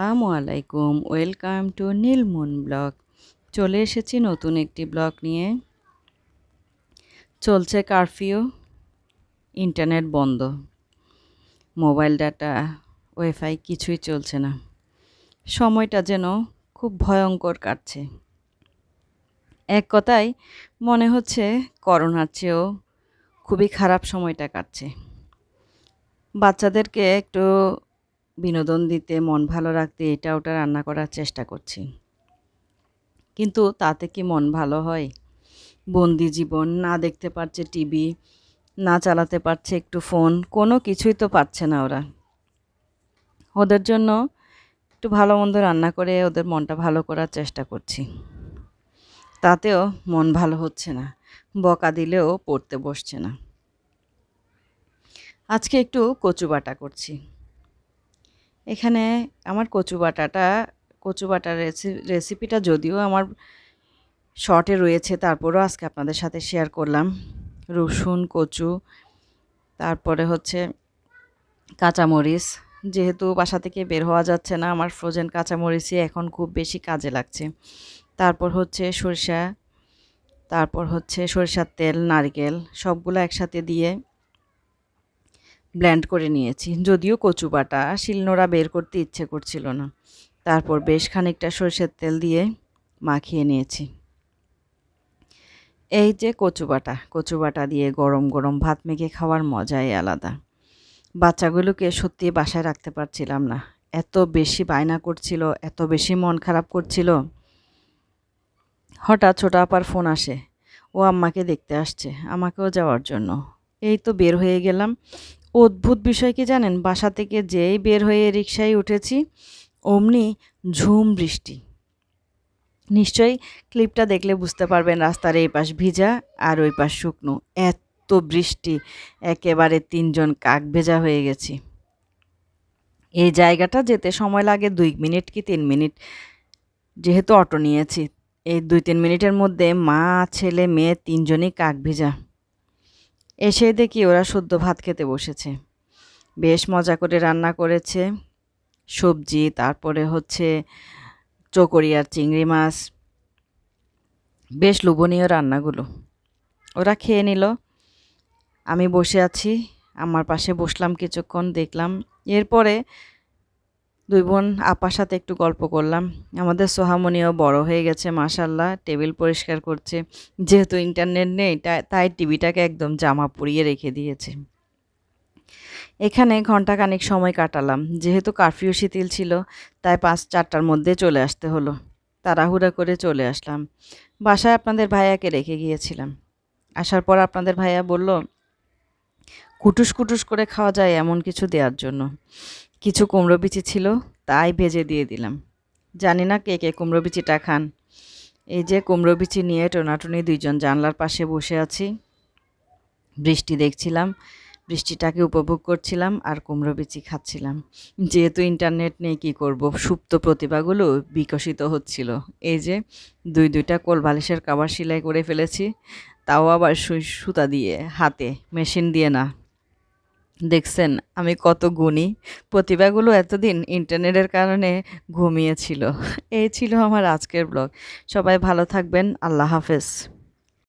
আসসালামু আলাইকুম। Welcome to Nilmun blog. চলে এসেছি নতুন একটি ব্লগ নিয়ে। চলছে কারফিউ। ইন্টারনেট বন্ধ। মোবাইল ডাটা, ওয়াইফাই কিছুই চলছে না। সময়টা যেন খুব ভয়ঙ্কর কাটছে। এক কথায় মনে হচ্ছে করোনার চেয়েও খুবই খারাপ সময়টা কাটছে। বাচ্চাদেরকে একটু বিনোদন দিতে, মন ভালো রাখতে এটা ওটা রান্না করার চেষ্টা করছি। কিন্তু তাতে কি মন ভালো হয়? বন্দি জীবন, না দেখতে পারছে টিভি, না চালাতে পারছে একটু ফোন, কোনো কিছুই তো পাচ্ছে না ওরা। ওদের জন্য একটু ভালো মন্দ রান্না করে ওদের মনটা ভালো করার চেষ্টা করছি। তাতেও মন ভালো হচ্ছে না, বকা দিলেও পড়তে বসছে না। আজকে একটু কচু বাটা করছি। এখানে আমার কচু বাটাটা, কচু বাটার রেসিপিটা যদিও আমার শর্টে রয়েছে, তারপরেও আজকে আপনাদের সাথে শেয়ার করলাম। রসুন, কচু, তারপরে হচ্ছে কাঁচামরিচ। যেহেতু বাসা থেকে বের হওয়া যাচ্ছে না, আমার ফ্রোজেন কাঁচামরিচই এখন খুব বেশি কাজে লাগছে। তারপর হচ্ছে সরিষা, তারপর হচ্ছে সরিষার তেল, নারকেল, সবগুলো একসাথে দিয়ে ব্ল্যান্ড করে নিয়েছি। যদিও কচু বাটা, শিলনোড়া বের করতে ইচ্ছে করছিল না। তারপর বেশ খানিকটা সরষের তেল দিয়ে মাখিয়ে নিয়েছি। এই যে কচু বাটা কচু বাটা দিয়ে গরম গরম ভাত মেখে খাওয়ার মজাই আলাদা। বাচ্চাগুলোকে সত্যি বাসায় রাখতে পারছিলাম না। এত বেশি বায়না করছিল, এত বেশি মন খারাপ করছিল। হঠাৎ ছোট আপার ফোন আসে। ও আম্মাকে দেখতে আসছে, আমাকেও যাওয়ার জন্য। এই তো বের হয়ে গেলাম। অদ্ভুত বিষয় কি জানেন? বাসা থেকে যেই বের হয়ে রিক্সায় উঠেছি, অমনি ঝুম বৃষ্টি। নিশ্চয়ই ক্লিপটা দেখলে বুঝতে পারবেন রাস্তার এই পাশ ভিজা আর ওই পাশ শুকনো। এত বৃষ্টি, একেবারে তিনজন কাক ভেজা হয়ে গেছি। এই জায়গাটা যেতে সময় লাগে দুই মিনিট কি তিন মিনিট? যেহেতু অটো নিয়েছি, এই দুই তিন মিনিটের মধ্যে মা, ছেলে, মেয়ে তিনজনই কাক ভেজা। এসে দেখি ওরা শুদ্ধ ভাত খেতে বসেছে। বেশ মজা করে রান্না করেছে। সবজি, তারপরে হচ্ছে চকরি আর চিংড়ি মাছ। বেশ লোভনীয় রান্নাগুলো। ওরা খেয়ে নিল। আমি বসে আছি। আমার পাশে বসলাম কিছুক্ষণ, দেখলাম। এরপরে দুই বোন আপার সাথে একটু গল্প করলাম। আমাদের সোহামনিও বড় হয়ে গেছে মাসাল্লাহ টেবিল পরিষ্কার করছে। যেহেতু ইন্টারনেট নেই তাই টিভিটাকে একদম জামা পরিয়ে রেখে দিয়েছে। এখানে ঘন্টাখানিক সময় কাটালাম। যেহেতু কারফিউ শিথিল ছিল, তাই পাঁচ, চারটার মধ্যে চলে আসতে হলো। তাড়াহুড়া করে চলে আসলাম। বাসায় আপনাদের ভাইয়াকে রেখে গিয়েছিলাম। আসার পর আপনাদের ভাইয়া বলল কুটুস কুটুস করে খাওয়া যায় এমন কিছু দেওয়ার জন্য। কিছু কুমড়ো বিচি ছিল, তাই ভেজে দিয়ে দিলাম। জানি না কে কে কুমড়ো বিচিটা খান। এই যে কুমড়ো বিচি নিয়ে টোনাটুনি দুইজন জানলার পাশে বসে আছি। বৃষ্টি দেখছিলাম, বৃষ্টিটাকে উপভোগ করছিলাম আর কুমড়ো বিচি খাচ্ছিলাম। যেহেতু ইন্টারনেট নেই, কী করব? সুপ্ত প্রতিভাগুলো বিকশিত হচ্ছিল। এই যে দুই দুইটা কোল বালিশের কাবার সেলাই করে ফেলেছি, তাও আবার সুতা দিয়ে, হাতে, মেশিন দিয়ে না। দেখছেন, আমি কত গুণী। প্রতিভাগুলো এতদিন ইন্টারনেটের কারণে ঘুমিয়েছিল এই ছিল আমার আজকের ব্লগ। সবাই ভালো থাকবেন। আল্লাহ হাফেজ।